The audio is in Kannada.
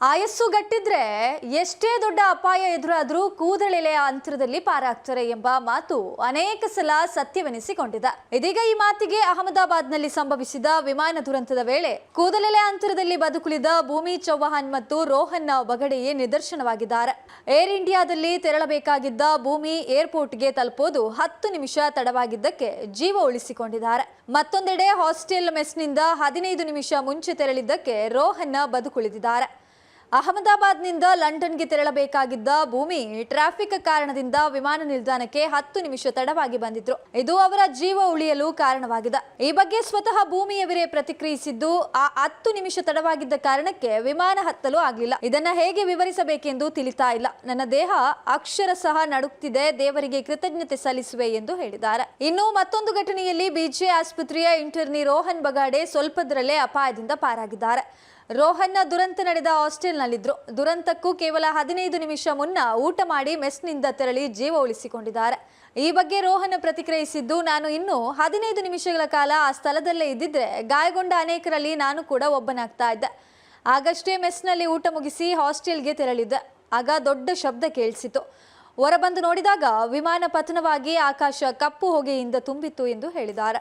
ಆಯಸ್ಸು ಗಟ್ಟಿದ್ರೆ ಎಷ್ಟೇ ದೊಡ್ಡ ಅಪಾಯ ಎದುರಾದರೂ ಕೂದಲೆಲೆಯ ಅಂತರದಲ್ಲಿ ಪಾರಾಗ್ತಾರೆ ಎಂಬ ಮಾತು ಅನೇಕ ಸಲ ಸತ್ಯವೆನಿಸಿಕೊಂಡಿದೆ. ಇದೀಗ ಈ ಮಾತಿಗೆ ಅಹಮದಾಬಾದ್ನಲ್ಲಿ ಸಂಭವಿಸಿದ ವಿಮಾನ ದುರಂತದ ವೇಳೆ ಕೂದಲೆಲೆ ಅಂತರದಲ್ಲಿ ಬದುಕುಳಿದ ಭೂಮಿ ಚೌಹಾನ್ ಮತ್ತು ರೋಹನ್ ಬಗಡೆಯೇ ನಿದರ್ಶನವಾಗಿದ್ದಾರೆ. ಏರ್ ಇಂಡಿಯಾದಲ್ಲಿ ತೆರಳಬೇಕಾಗಿದ್ದ ಭೂಮಿ ಏರ್ಪೋರ್ಟ್ಗೆ ತಲುಪೋದು ಹತ್ತು ನಿಮಿಷ ತಡವಾಗಿದ್ದಕ್ಕೆ ಜೀವ ಉಳಿಸಿಕೊಂಡಿದ್ದಾರೆ. ಮತ್ತೊಂದೆಡೆ ಹಾಸ್ಟೆಲ್ ಮೆಸ್ನಿಂದ ಹದಿನೈದು ನಿಮಿಷ ಮುಂಚೆ ತೆರಳಿದ್ದಕ್ಕೆ ರೋಹನ್ ಬದುಕುಳಿದಿದ್ದಾರೆ. ಅಹಮದಾಬಾದ್ನಿಂದ ಲಂಡನ್ಗೆ ತೆರಳಬೇಕಾಗಿದ್ದ ಭೂಮಿ ಟ್ರಾಫಿಕ್ ಕಾರಣದಿಂದ ವಿಮಾನ ನಿಲ್ದಾಣಕ್ಕೆ ಹತ್ತು ನಿಮಿಷ ತಡವಾಗಿ ಬಂದಿದ್ರು. ಇದು ಅವರ ಜೀವ ಉಳಿಯಲು ಕಾರಣವಾಗಿದೆ. ಈ ಬಗ್ಗೆ ಸ್ವತಃ ಭೂಮಿಯವರೇ ಪ್ರತಿಕ್ರಿಯಿಸಿದ್ದು, ಆ ಹತ್ತು ನಿಮಿಷ ತಡವಾಗಿದ್ದ ಕಾರಣಕ್ಕೆ ವಿಮಾನ ಹತ್ತಲು ಆಗಲಿಲ್ಲ. ಇದನ್ನ ಹೇಗೆ ವಿವರಿಸಬೇಕೆಂದು ತಿಳಿತಾ ಇಲ್ಲ. ನನ್ನ ದೇಹ ಅಕ್ಷರ ಸಹ ನಡುಕ್ತಿದೆ, ದೇವರಿಗೆ ಕೃತಜ್ಞತೆ ಸಲ್ಲಿಸುವೆ ಎಂದು ಹೇಳಿದ್ದಾರೆ. ಇನ್ನು ಮತ್ತೊಂದು ಘಟನೆಯಲ್ಲಿ ಬಿಜೆ ಆಸ್ಪತ್ರೆಯ ಇಂಟರ್ನಿ ರೋಹನ್ ಬಗಾಡೆ ಸ್ವಲ್ಪದರಲ್ಲೇ ಅಪಾಯದಿಂದ ಪಾರಾಗಿದ್ದಾರೆ. ರೋಹನ್ನ ದುರಂತ ನಡೆದ ಹಾಸ್ಟೆಲ್ನಲ್ಲಿದ್ದರು ದುರಂತಕ್ಕೂ ಕೇವಲ ಹದಿನೈದು ನಿಮಿಷ ಮುನ್ನ ಊಟ ಮಾಡಿ ಮೆಸ್ನಿಂದ ತೆರಳಿ ಜೀವ ಉಳಿಸಿಕೊಂಡಿದ್ದಾರೆ. ಈ ಬಗ್ಗೆ ರೋಹನ್ ಪ್ರತಿಕ್ರಿಯಿಸಿದ್ದು, ನಾನು ಇನ್ನೂ ಹದಿನೈದು ನಿಮಿಷಗಳ ಕಾಲ ಆ ಸ್ಥಳದಲ್ಲೇ ಇದ್ದಿದ್ರೆ ಗಾಯಗೊಂಡ ಅನೇಕರಲ್ಲಿ ನಾನು ಕೂಡ ಒಬ್ಬನಾಗ್ತಾ ಇದ್ದೆ. ಆಗಷ್ಟೇ ಮೆಸ್ನಲ್ಲಿ ಊಟ ಮುಗಿಸಿ ಹಾಸ್ಟೆಲ್ಗೆ ತೆರಳಿದ್ದೆ. ಆಗ ದೊಡ್ಡ ಶಬ್ದ ಕೇಳಿಸಿತು. ಹೊರಬಂದು ನೋಡಿದಾಗ ವಿಮಾನ ಪತನವಾಗಿ ಆಕಾಶ ಕಪ್ಪು ಹೊಗೆಯಿಂದ ತುಂಬಿತ್ತು ಎಂದು ಹೇಳಿದ್ದಾರೆ.